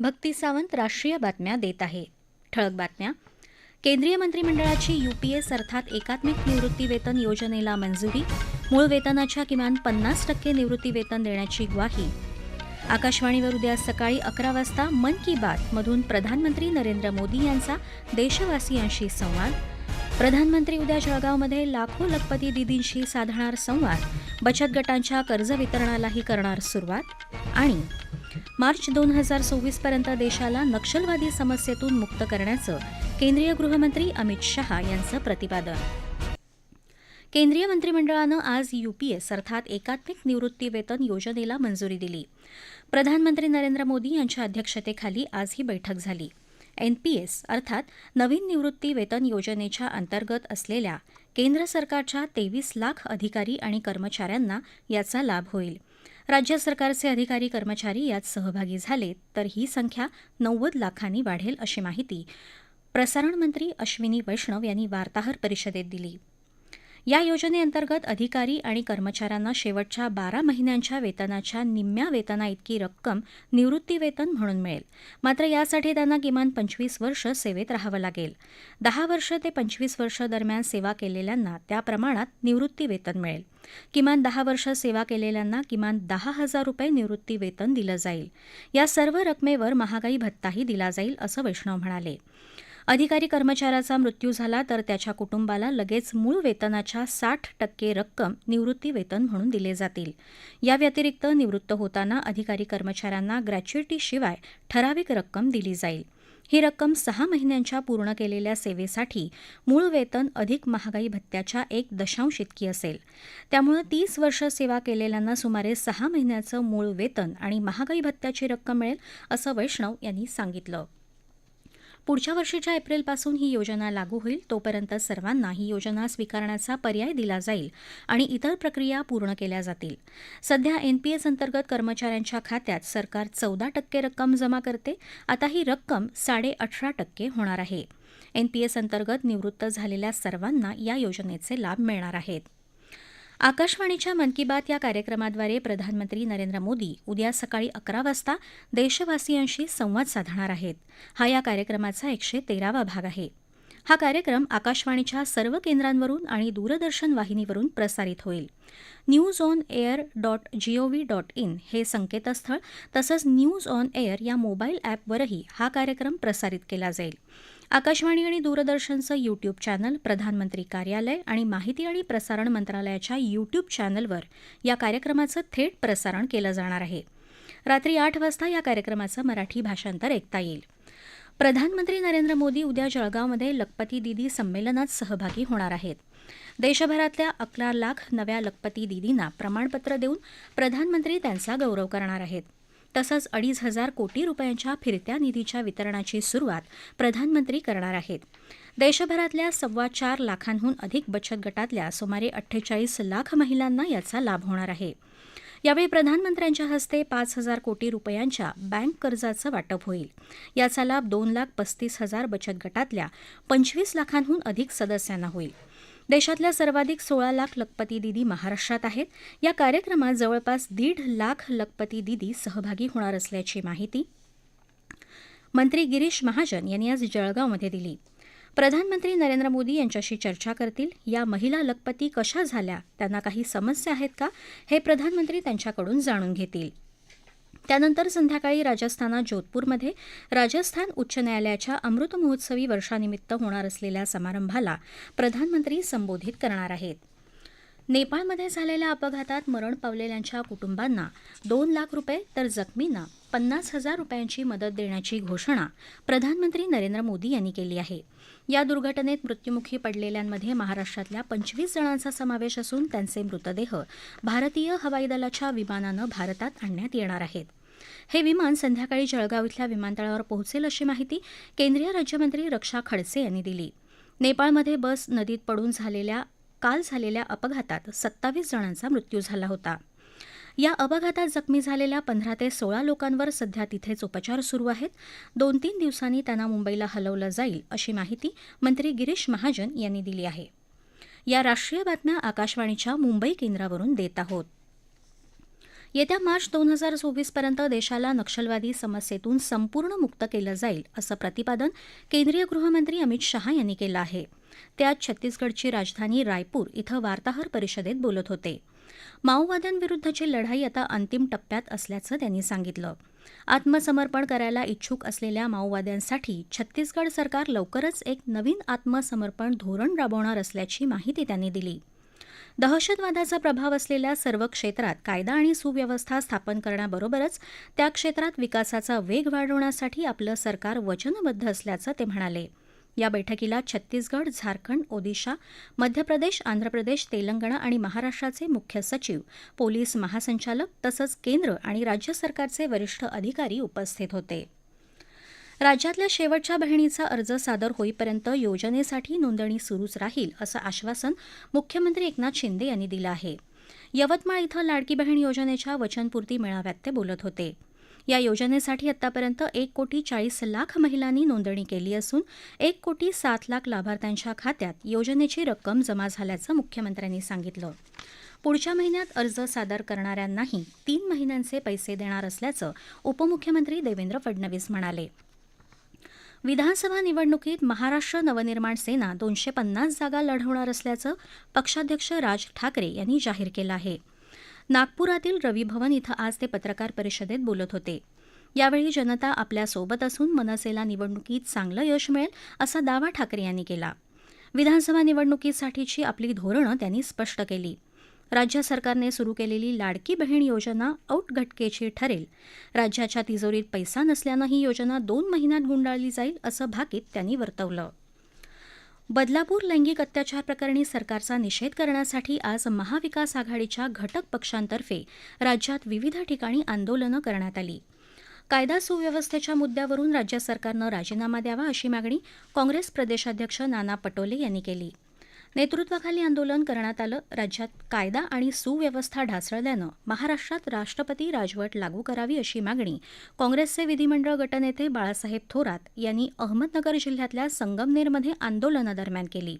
भक्ती सावंत राष्ट्रीय बातम्या देत आहे. ठळक बातम्या. केंद्रीय मंत्रिमंडळाची यूपीएस अर्थात एकात्मिक निवृत्ती वेतन योजनेला मंजुरी मूळ वेतनाच्या किमान पन्नास टक्के निवृत्ती वेतन देण्याची ग्वाही. आकाशवाणीवर उद्या सकाळी अकरा वाजता मन की बात मधून प्रधानमंत्री नरेंद्र मोदी यांचा देशवासियांशी संवाद. प्रधानमंत्री उद्या जळगावमध्ये लाखो लखपती दिदींशी साधणार संवाद. बचत गटांच्या कर्ज वितरणालाही करणार सुरुवात. आणि मार्च दोन हजार सव्वीसपर्यंत देशाला नक्षलवादी समस्येतून मुक्त करण्याचं केंद्रीय गृहमंत्री अमित शहा यांचं प्रतिपादन. केंद्रीय मंत्रिमंडळानं आज यूपीएस अर्थात एकात्मिक निवृत्ती वेतन योजनेला मंजुरी दिली. प्रधानमंत्री नरेंद्र मोदी यांच्या अध्यक्षतेखाली आज ही बैठक झाली. एनपीएस अर्थात नवीन निवृत्ती वेतन योजनेच्या अंतर्गत असलेल्या केंद्र सरकारच्या तेवीस लाख अधिकारी आणि कर्मचाऱ्यांना याचा लाभ होईल. राज्य सरकारचे अधिकारी कर्मचारी यात सहभागी झाले तर ही संख्या नव्वद लाखांनी वाढेल अशी माहिती प्रसारण मंत्री अश्विनी वैष्णव यांनी वार्ताहर परिषदेत दिली. या योजनेअंतर्गत अधिकारी आणि कर्मचाऱ्यांना शेवटच्या बारा महिन्यांच्या वेतनाच्या निम्म्या वेतना इतकी रक्कम निवृत्तीवेतन म्हणून मिळेल. मात्र यासाठी त्यांना किमान पंचवीस वर्ष सेवेत राहावं लागेल. दहा वर्ष ते पंचवीस वर्ष दरम्यान सेवा केलेल्यांना त्या प्रमाणात निवृत्तीवेतन मिळेल. किमान दहा वर्ष सेवा केलेल्यांना किमान दहा हजार रुपये निवृत्तीवेतन दिलं जाईल. या सर्व रकमेवर महागाई भत्ताही दिला जाईल असं वैष्णव म्हणाले. अधिकारी कर्मचाऱ्याचा मृत्यू झाला तर त्याच्या कुटुंबाला लगेच मूळ वेतनाच्या साठ टक्के रक्कम निवृत्ती वेतन म्हणून दिले जातील. या व्यतिरिक्त निवृत्त होताना अधिकारी कर्मचाऱ्यांना ग्रॅच्युइटीशिवाय ठराविक रक्कम दिली जाईल. ही रक्कम सहा महिन्यांच्या पूर्ण केलेल्या सेवेसाठी मूळ वेतन अधिक महागाई भत्त्याच्या एक दशांश इतकी असेल. त्यामुळे तीस वर्ष सेवा केलेल्यांना सुमारे सहा महिन्याचं मूळ वेतन आणि महागाई भत्त्याची रक्कम मिळेल असं वैष्णव यांनी सांगितलं. पुढच्या वर्षीच्या एप्रिलपासून ही योजना लागू होईल तोपर्यंत सर्वांना ही योजना स्वीकारण्याचा पर्याय दिला जाईल आणि इतर प्रक्रिया पूर्ण केल्या जातील. सध्या एनपीएस अंतर्गत कर्मचाऱ्यांच्या खात्यात सरकार चौदा टक्के रक्कम जमा करते आता ही रक्कम साडे अठरा टक्के होणार आहे. एनपीएस अंतर्गत निवृत्त झालेल्या सर्वांना या योजनेचे लाभ मिळणार आहेत. आकाशवाणीच्या मन की बात या कार्यक्रमाद्वारे प्रधानमंत्री नरेंद्र मोदी उद्या सकाळी अकरा वाजता देशवासियांशी संवाद साधणार आहेत. हा या कार्यक्रमाचा एकशे तेरावा भाग आहे. हा कार्यक्रम आकाशवाणीच्या सर्व केंद्रांवरून आणि दूरदर्शन वाहिनीवरून प्रसारित होईल. News on air dot G O V dot in हे संकेतस्थळ तसंच न्यूज ऑन एअर या मोबाईल ॲपवरही हा कार्यक्रम प्रसारित केला जाईल. आकाशवाणी आणि दूरदर्शनचं यूट्यूब चॅनल प्रधानमंत्री कार्यालय आणि माहिती आणि प्रसारण मंत्रालयाच्या यूट्यूब चॅनलवर या कार्यक्रमाचं थेट प्रसारण केलं जाणार आहे. रात्री आठ वाजता या कार्यक्रमाचं मराठी भाषांतर ऐकता येईल. प्रधानमंत्री नरेंद्र मोदी उद्या जळगावमध्ये लखपती दिदी संमेलनात सहभागी होणार आहेत. देशभरातल्या अकरा लाख नव्या लखपती दिदींना प्रमाणपत्र देऊन प्रधानमंत्री त्यांचा गौरव करणार आहेत. तसंच अडीच हजार कोटी रुपयांच्या फिरत्या निधीच्या वितरणाची सुरुवात प्रधानमंत्री करणार आहेत. देशभरातल्या सव्वा चार लाखांहून अधिक बचत गटातल्या सुमारे अठ्ठेचाळीस लाख महिलांना याचा लाभ होणार आहे. यावेळी प्रधानमंत्र्यांच्या हस्ते पाच हजार कोटी रुपयांच्या बँक कर्जाचं वाटप होईल. याचा लाभ दोन लाख पस्तीस हजार बचत गटातल्या पंचवीस लाखांहून अधिक सदस्यांना होईल. देशातल्या सर्वाधिक सोळा लाख लखपती दिदी महाराष्ट्रात आहेत. या कार्यक्रमात जवळपास दीड लाख लखपती दिदी सहभागी होणार असल्याची माहिती मंत्री गिरीश महाजन यांनी आज जळगावमध्ये दिली. प्रधानमंत्री नरेंद्र मोदी यांच्याशी चर्चा करतील. या महिला लखपती कशा झाल्या? त्यांना काही समस्या आहेत का? हे प्रधानमंत्री त्यांच्याकडून जाणून घेतील. त्यानंतर संध्याकाळी राजस्थानात जोधपूरमध्ये राजस्थान उच्च न्यायालयाच्या अमृत महोत्सवी वर्षानिमित्त होणार असलेल्या समारंभाला प्रधानमंत्री संबोधित करणार आहेत. नेपाळमध्ये झालेल्या अपघातात मरण पावलेल्यांच्या कुटुंबांना दोन लाख रुपये तर जखमींना पन्नास हजार रुपयांची मदत देण्याची घोषणा प्रधानमंत्री नरेंद्र मोदी यांनी केली आहे. या दुर्घटनेत मृत्युमुखी पडलेल्यांमध्ये महाराष्ट्रातल्या पंचवीस जणांचा समावेश असून त्यांचे मृतदेह भारतीय हवाई दलाच्या विमानानं भारतात आणण्यात येणार आहेत. हे विमान संध्याकाळी जळगाव इथल्या विमानतळावर पोहोचेल अशी माहिती केंद्रीय राज्यमंत्री रक्षा खडसे यांनी दिली. नेपाळमध्ये बस नदीत पडून झालेल्या काल झालेल्या अपघातात सत्तावीस जणांचा मृत्यू झाला होता. या अपघातात जखमी झालेल्या पंधरा ते सोळा लोकांवर सध्या तिथेच उपचार सुरू आहेत. दोन तीन दिवसांनी त्यांना मुंबईला हलवलं जाईल अशी माहिती मंत्री गिरीश महाजन यांनी दिली आहे. या राष्ट्रीय बातम्या आकाशवाणीच्या मुंबई केंद्रावरून देत आहोत. येत्या मार्च दोन हजार चोवीसपर्यंत देशाला नक्षलवादी समस्येतून संपूर्ण मुक्त केलं जाईल असं प्रतिपादन केंद्रीय गृहमंत्री अमित शहा यांनी केलं आहे. ते आज छत्तीसगडची राजधानी रायपूर इथं वार्ताहर परिषदेत बोलत होते. माओवाद्यांविरुद्धची लढाई आता अंतिम टप्प्यात असल्याचं त्यांनी सांगितलं. आत्मसमर्पण करायला इच्छुक असलेल्या माओवाद्यांसाठी छत्तीसगड सरकार लवकरच एक नवीन आत्मसमर्पण धोरण राबवणार असल्याची माहिती त्यांनी दिली. दहशतवादाचा प्रभाव असलेल्या सर्व क्षेत्रात कायदा आणि सुव्यवस्था स्थापन करण्याबरोबरच त्या क्षेत्रात विकासाचा वेग वाढवण्यासाठी आपलं सरकार वचनबद्ध असल्याचं ते म्हणाले. या बैठकीला छत्तीसगड झारखंड ओदिशा मध्य प्रदेश आंध्र प्रदेश तेलंगणा आणि महाराष्ट्राचे मुख्य सचिव पोलीस महासंचालक तसंच केंद्र आणि राज्य सरकारचे वरिष्ठ अधिकारी उपस्थित होते. राज्यातल्या शेवटच्या बहिणीचा अर्ज सादर होईपर्यंत योजनेसाठी नोंदणी सुरूच राहील असं आश्वासन मुख्यमंत्री एकनाथ शिंदे यांनी दिलं आहे. यवतमाळ इथं लाडकी बहीण योजनेच्या वचनपूर्ती मेळाव्यात ते बोलत होते. या योजनेसाठी आतापर्यंत एक कोटी चाळीस लाख महिलांनी नोंदणी केली असून एक कोटी सात लाख लाभार्थ्यांच्या खात्यात योजनेची रक्कम जमा झाल्याचं मुख्यमंत्र्यांनी सांगितलं. पुढच्या महिन्यात अर्ज सादर करणाऱ्यांनाही तीन महिन्यांचे पैसे देणार असल्याचं उपमुख्यमंत्री देवेंद्र फडणवीस म्हणाले. विधानसभा निवडणुकीत महाराष्ट्र नवनिर्माण सेना दोनशे पन्नास जागा लढवणार असल्याचं पक्षाध्यक्ष राज ठाकरे यांनी जाहीर केलं आहे. नागपुरातील रविभवन इथं आज ते पत्रकार परिषदेत बोलत होते. यावेळी जनता आपल्यासोबत असून मनसेला निवडणुकीत चांगलं यश मिळेल असा दावा ठाकरे यांनी केला. विधानसभा निवडणुकीसाठीची आपली धोरणं त्यांनी स्पष्ट केली. राज्य सरकारने सुरू केलेली लाडकी बहीण योजना औटघटकेची ठरेल. राज्याच्या तिजोरीत पैसा नसल्यानं ही योजना दोन महिन्यात गुंडाळली जाईल असं भाकीत त्यांनी वर्तवलं. बदलापूर लैंगिक अत्याचार प्रकरणी सरकारचा निषेध करण्यासाठी आज महाविकास आघाडीच्या घटक पक्षांतर्फे राज्यात विविध ठिकाणी आंदोलनं करण्यात आली. कायदा सुव्यवस्थेच्या मुद्द्यावरून राज्य सरकारनं राजीनामा द्यावा अशी मागणी काँग्रेस प्रदेशाध्यक्ष नाना पटोले यांनी केली. नेतृत्वाखाली आंदोलन करण्यात आलं. राज्यात कायदा आणि सुव्यवस्था ढासळल्यानं महाराष्ट्रात राष्ट्रपती राजवट लागू करावी अशी मागणी काँग्रेसचे विधिमंडळ गटनेते बाळासाहेब थोरात यांनी अहमदनगर जिल्ह्यातल्या संगमनेरमध्ये आंदोलनादरम्यान केली.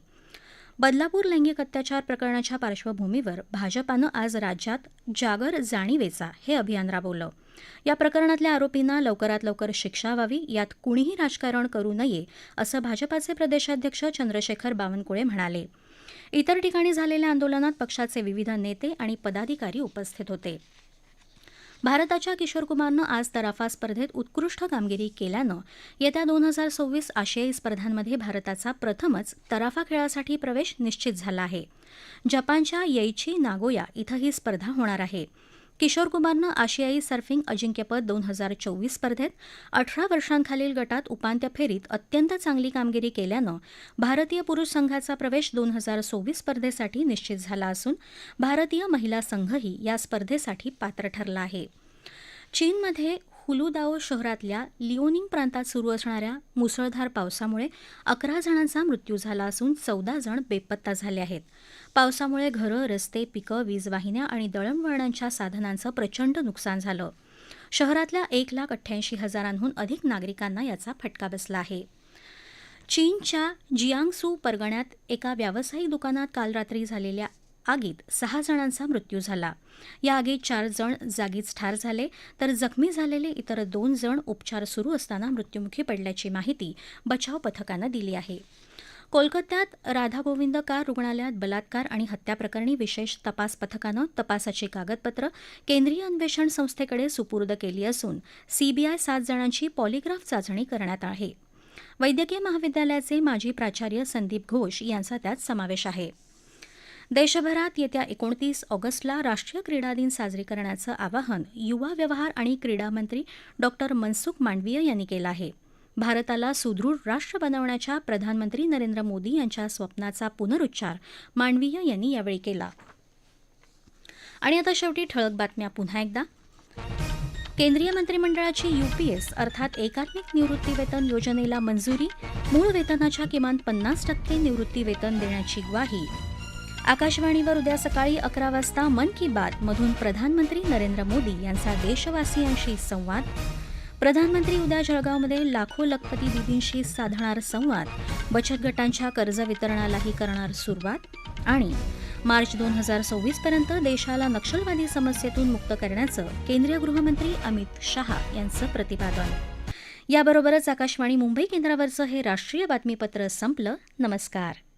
बदलापूर लैंगिक अत्याचार प्रकरणाच्या पार्श्वभूमीवर भाजपानं आज राज्यात जागर जाणीवेचा हे अभियान राबवलं. या प्रकरणातल्या आरोपींना लवकरात लवकर शिक्षा व्हावी यात कुणीही राजकारण करू नये असं भाजपाचे प्रदेशाध्यक्ष चंद्रशेखर बावनकुळे म्हणाले. इतर ठिकाणी झालेल्या आंदोलनात पक्षाचे विविध नेते आणि पदाधिकारी उपस्थित होते. भारताच्या किशोर कुमारनं आज तराफा स्पर्धेत उत्कृष्ट कामगिरी केल्यानं येत्या दोन हजार सव्वीस आशियाई स्पर्धांमध्ये भारताचा प्रथमच तराफा खेळासाठी प्रवेश निश्चित झाला आहे. जपानच्या येईची नागोया इथं ही स्पर्धा होणार आहे. किशोर कुमारनं आशियाई सर्फिंग अजिंक्यपद दोन हजार चोवीस स्पर्धेत अठरा वर्षांखालील गटात उपांत्य फेरीत अत्यंत चांगली कामगिरी केल्यानं भारतीय पुरुष संघाचा प्रवेश दोन हजार सव्वीस स्पर्धेसाठी निश्चित झाला असून भारतीय महिला संघही या स्पर्धेसाठी पात्र ठरला आहे. चीनमध्ये हुलुदाओ शहरातल्या लिओनिंग प्रांतात सुरू असणाऱ्या मुसळधार पावसामुळे अकरा जणांचा मृत्यू झाला असून चौदा जण बेपत्ता झाले आहेत. पावसामुळे घरं रस्ते पिकं वीजवाहिन्या आणि दळणवळणांच्या साधनांचं प्रचंड नुकसान झालं. शहरातल्या एक लाख अठ्ठ्याऐंशी हजारांहून अधिक नागरिकांना याचा फटका बसला आहे. चीनच्या जियांगसू परगण्यात एका व्यावसायिक दुकानात काल रात्री झालेल्या आगीत सहा जणांचा मृत्यू झाला. या आगीत चार जण जागीच ठार झाले तर जखमी झालेले इतर दोन जण उपचार सुरू असताना मृत्युमुखी पडल्याची माहिती बचाव पथकानं दिली आहे. कोलकात्यात राधागोविंद कार रुग्णालयात बलात्कार आणि हत्याप्रकरणी विशेष तपास पथकानं तपासाची कागदपत्र केंद्रीय अन्वेषण संस्थेकडे सुपूर्द केली असून सीबीआय सात जणांची पॉलिग्राफ चाचणी करण्यात आहे. वैद्यकीय महाविद्यालयाचे माजी प्राचार्य संदीप घोष यांचा त्यात समावेश आहे. देशभरात येत्या एकोणतीस ऑगस्टला राष्ट्रीय क्रीडा दिन साजरी करण्याचं आवाहन युवा व्यवहार आणि क्रीडा मंत्री डॉक्टर मनसुख मांडवीय यांनी केलं आहे. भारताला सुदृढ राष्ट्र बनवण्याच्या प्रधानमंत्री नरेंद्र मोदी यांच्या स्वप्नाचा पुनरुच्चार मांडवीय यांनी यावेळी केला. आणि आता शेवटी ठळक बातम्या पुन्हा एकदा. केंद्रीय मंत्रिमंडळाची यूपीएस अर्थात एकात्मिक निवृत्तीवेतन योजनेला मंजुरी मूळ वेतनाच्या किमान पन्नास टक्के निवृत्तीवेतन देण्याची ग्वाही आकाशवाणीवर उद्या सकाळी अकरा वाजता मन की बात मधून प्रधानमंत्री नरेंद्र मोदी यांचा देशवासियांशी संवाद. प्रधानमंत्री उद्या जळगावमध्ये लाखो लखपती दिदींशी साधणार संवाद. बचत गटांच्या कर्ज वितरणालाही करणार सुरुवात. आणि मार्च दोन हजार सव्वीसपर्यंत देशाला नक्षलवादी समस्येतून मुक्त करण्याचं केंद्रीय गृहमंत्री अमित शहा यांचं प्रतिपादन. याबरोबरच आकाशवाणी मुंबई केंद्रावरचं हे राष्ट्रीय बातमीपत्र संपलं. नमस्कार.